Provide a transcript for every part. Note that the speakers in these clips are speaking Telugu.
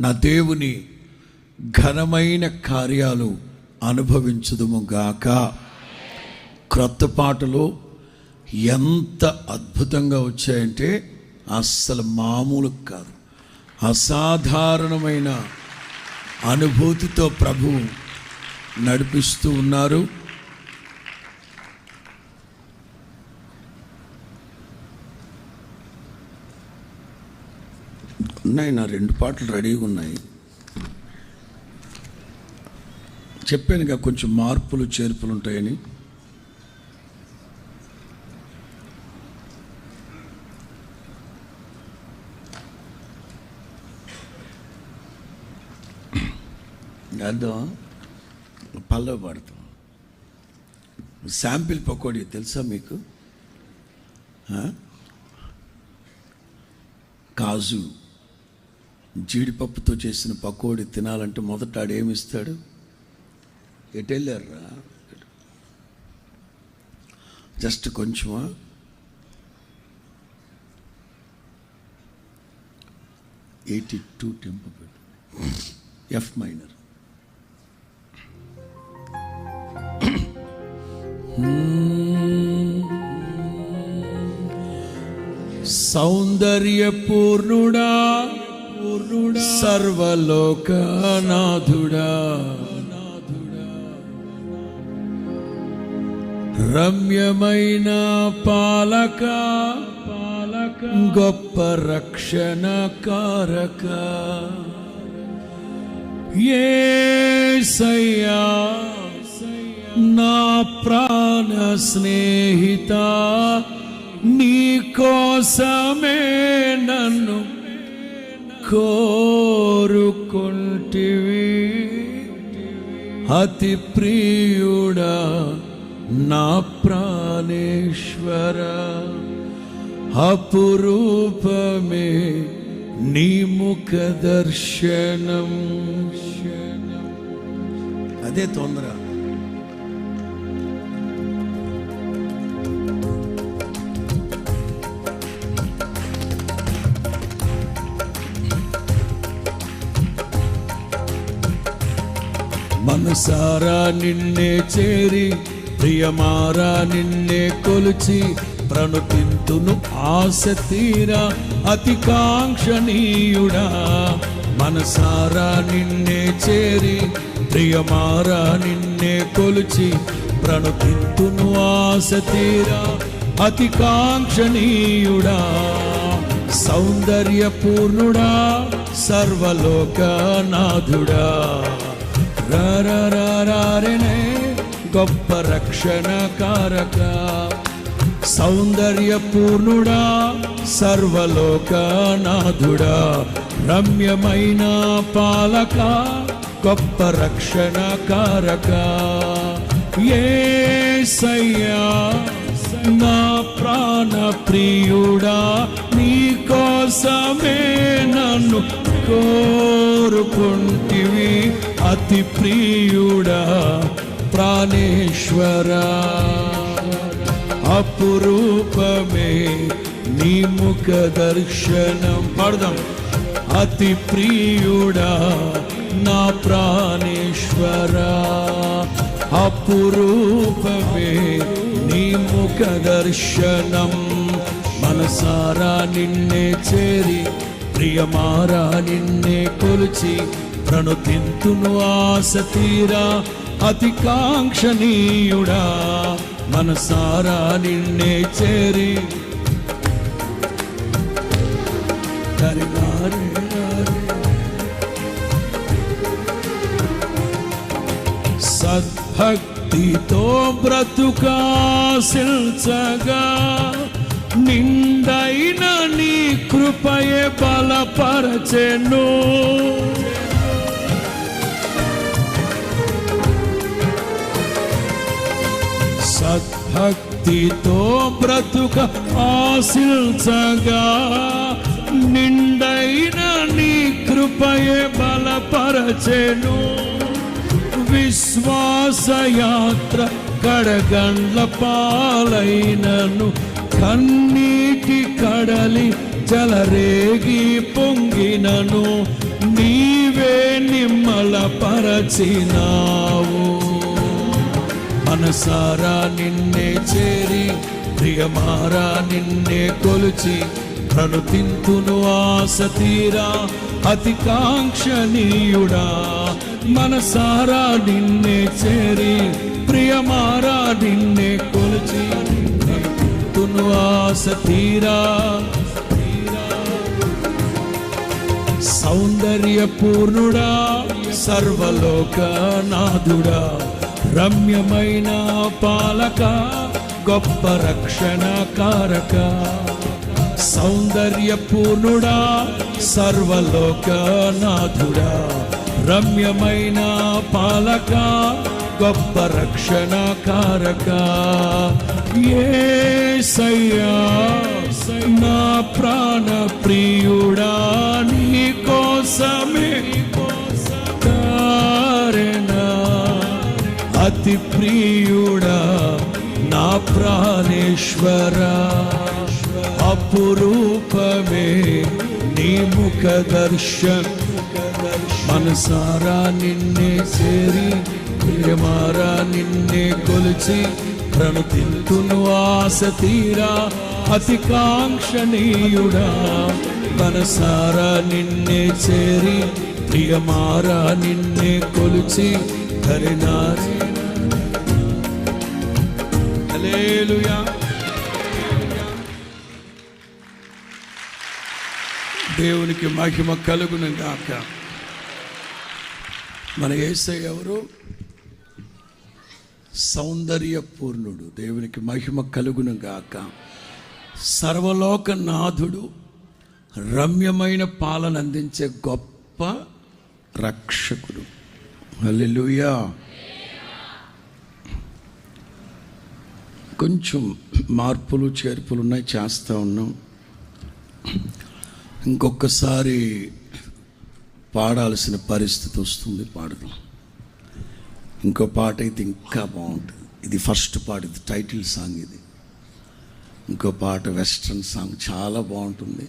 నా దేవుని ఘనమైన కార్యాలు అనుభవించుదుము గాక. క్రొత్త పాటలు ఎంత అద్భుతంగా వచ్చాయంటే అస్సలు మామూలు కాదు. అసాధారణమైన అనుభూతితో ప్రభు నడిపిస్తూ ఉన్నారు. ఉన్నాయి నా రెండు పాటలు రెడీగా ఉన్నాయి. చెప్పానుగా కొంచెం మార్పులు చేర్పులు ఉంటాయని. అర్థం పల్లవ పాడతాం. శాంపిల్ పకోడీ తెలుసా మీకు? కాజు. జీడిపప్పుతో చేసిన పకోడీ తినాలంటే మొదట ఆడేమిస్తాడు ఎటు వెళ్ళారా just కొంచెమా? Eighty two tempo F minor. సౌందర్యపూర్ణుడా పూర్ణుడా సర్వలోకనాథుడా. రమ్యమైన పాలక. పాలక గొప్ప రక్షణ కారక ఏసయ్యా నా ప్రాణ స్నేహిత నీ కోసమే కోరుకుంటివి. అతి ప్రియుడా నా ప్రాణేశ్వర అపురూపమే నీ ముఖ దర్శనం. అదే తొందర. మనసారా నిన్నే చేరి ప్రియమారా నిన్నే కొలిచి ప్రణుతింతును ఆశ తీరా అతి కాంక్షణీయుడా మనసారా నిన్నే చేరి ప్రియమారా నిన్నే కొలిచి ప్రణుతింతును ఆశ తీరా అతి కాంక్షణీయుడా సౌందర్యపూర్ణుడా సర్వలోకనాథుడా. రారరారారనే గొప్ప రక్షణ కారక సౌందర్యపూర్ణుడా సర్వలోకనాథుడా రమ్యమైన పాలక గొప్ప రక్షణ కారక ఏసయ్యా నా ప్రాణ ప్రియుడా నీ కోసమే నన్ను కోరుకుంటివి. అతి ప్రియుడా ప్రాణేశ్వరా. అపురూపమే నీ ముఖ దర్శనం. పడదాం. అతి ప్రియుడా నా ప్రాణేశ్వరా. అపురూపమే నీ ముఖ దర్శనం. మనసారా నిన్నే చేరి ప్రియమారా నిన్నే కొలిచి ప్రణుతింతును ఆశ తీరా అతి కాంక్షణీయుడా. మనసారా నిన్నే చేరి. సద్భక్తితో బ్రతుకాశించగా నిండైన నీ కృపయే బలపరచెను. సద్భక్తితో బ్రతుక ఆశించగా నిండైన నీ కృపయే బలపరచెను. విశ్వాసయాత్ర కడగండ్ల పాలైనను కన్నీటి కడలి జలరేగి పొంగినను నీవే నిమ్మల పరచినావు మనసారా నిన్నే చేరి ప్రియమారా నిన్నే కొలుచి ప్రణుతింతును ఆశ తీరా అతి కాంక్షణీయుడా. మనసారా నిన్నే చేరి ప్రియమారా నిన్నే కొలుచి ప్రణుతింతును ఆశ తీరా. సౌందర్యపూర్ణుడా సర్వలోకనాథుడా. రమ్యమైన పాలక గొప్ప రక్షణ కారక సౌందర్యపూర్ణుడా సర్వలోకనాథుడా. రమ్యమైన పాలక గొప్ప రక్షణ కారక ఏసయ్యా నా ప్రాణ ప్రియుడా నీ కోసమే అతి ప్రియుడా నా ప్రాణేశ్వర. అపురూపమే నీ ముఖ దర్శన్ మనసారా నిన్నే చేరి ప్రియమారా నిన్నే కొలిచి ప్రణుతింతును ఆశ తీరా అతి కాంక్షణీయుడా. మనసారా నిన్నే చేరి ప్రియమారా నిన్నే కొలిచి ధరినారే హల్లెలూయా దేవునికి మహిమ కలుగును గాక. మన ఏసై ఎవరు? సౌందర్యపూర్ణుడు. దేవునికి మహిమ కలుగును గాక. సర్వలోక నాథుడు రమ్యమైన పాలన అందించే గొప్ప రక్షకుడు. హల్లెలూయా కొంచెం మార్పులు చేర్పులు ఉన్నాయి చేస్తూ ఉన్నాం. ఇంకొకసారి పాడాల్సిన పరిస్థితి వస్తుంది పాడదాం. ఇంకో పాట అయితే ఇంకా బాగుంటుంది. ఇది ఫస్ట్ పాట ఇది టైటిల్ సాంగ్ ఇది. ఇంకో పాట వెస్ట్రన్ సాంగ్ చాలా బాగుంటుంది.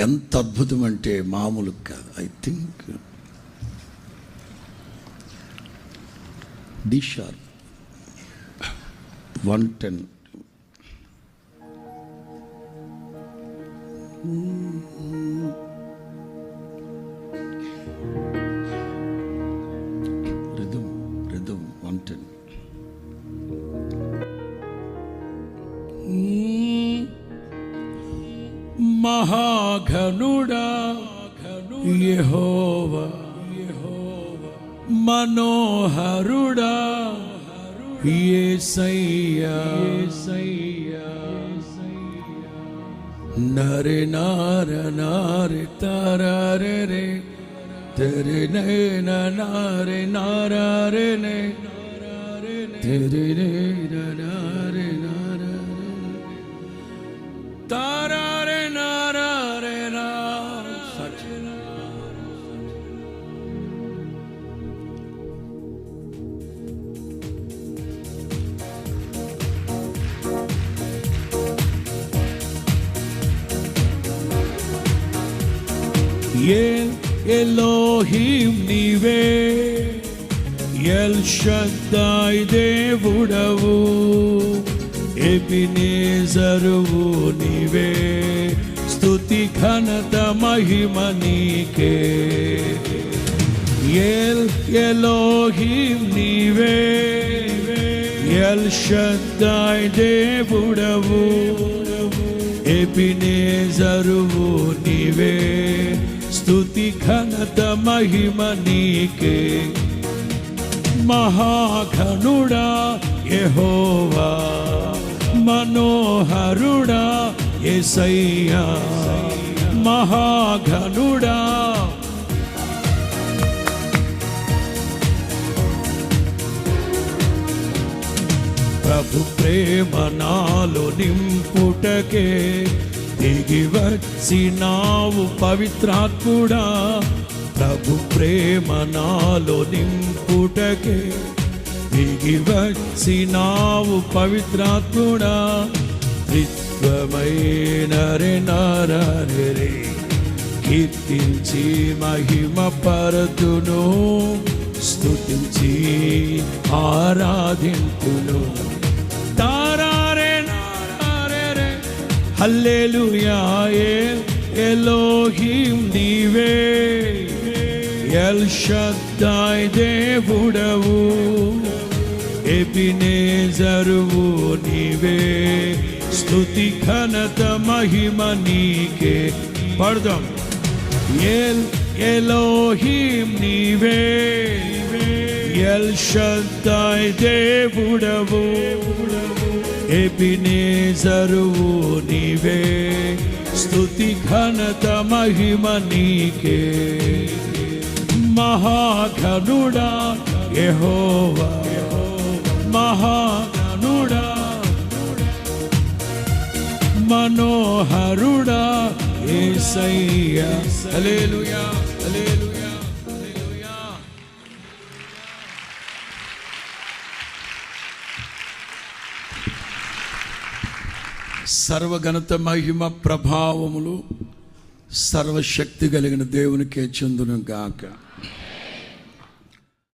ఎంత అద్భుతం అంటే మామూలు కాదు. I think D sharp. One ten rhythm rhythm one ten மகாகனுடா यहोवा Nare nare nare tarare re Tere ne na nare narare ne Tere ne na Tarare narare nare ఏ ఎలోహిం నీవే. ఎల్ షద్దాయ్ దేవుడవు. ఎబినేజరువు నీవే. స్తుతి ఘనత మహిమ నీకే. ఎల్ ఎలోహిం నీవే. ఎల్ షద్దాయ్ దేవుడవు. ఎబినేజరువు నీవే. స్థుతి ఘనత మహిమ నీకే మహాఘనుడా యహోవా మనోహరుడా ఎసయ్యా మహాఘనుడా ప్రభు ప్రేమ నాలో నింపుటకే దిగి వచ్చినావు పవిత్రాత్ముడా ప్రభు ప్రేమ నాలో నింపుటకే. దిగి వచ్చినావు పవిత్రాత్ముడా విశ్వమైన రే నారే కీర్తించి మహిమ పరదును స్తుతించి ఆరాధింపును హల్లెలూయా ఎల్ ఎలోహిం నీవే. ఎల్ షద్దాయ్ దేవుడవు ఎబినేజరువు నీవే. స్తుతి ఘనత మహిమ నీకే. పడదాం. ఎల్ ఎలోహిం నీవే. ఎల్ షద్దాయ్ దేవుడవు ఎబినేజరువు నీవే. స్థుతి ఘనత మహిమ నీకే. మహాఘనుడా యహోవా. మహాఘనుడా. మనోహరుడా యేసయ్యా హల్లెలూయా హల్లెలూయా హల్లెలూయా. సర్వఘనత మహిమ ప్రభావములు సర్వశక్తి కలిగిన దేవునికే చెందును గాక